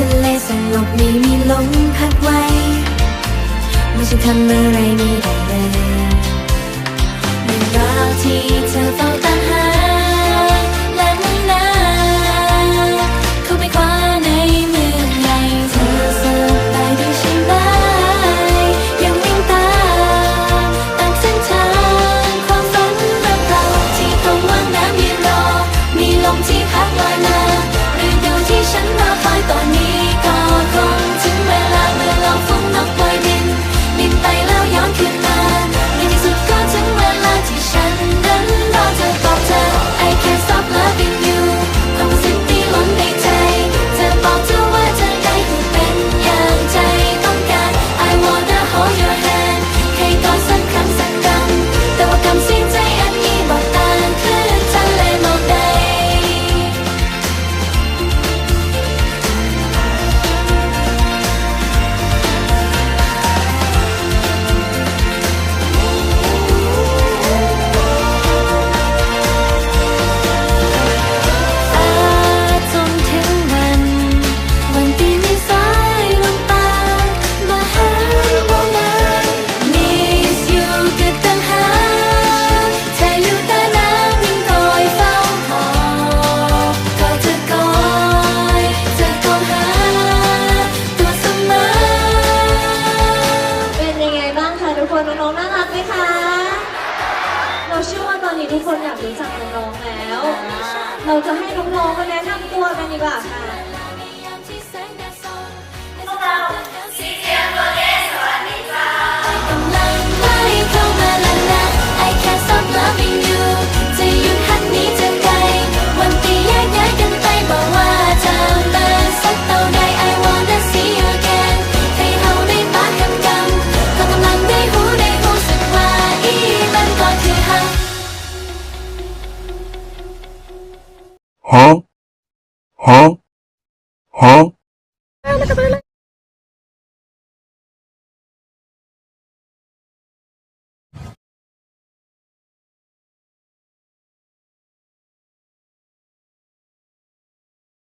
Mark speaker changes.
Speaker 1: ทะเลสงบไม่มีลมพัดไว้ไม่ฉันทำอะไรไม่ได้เลยเรื่องราวที่เธอเฝ้าตา น้อง
Speaker 2: ๆน่ารักไหมคะ เราเชื่อว่าตอนนี้ทุกคนอยากรู้จักน้องๆแล้ว เราจะให้น้องๆมาแนะนำตัวกันดีกว่าค่ะ
Speaker 3: Huh? Huh?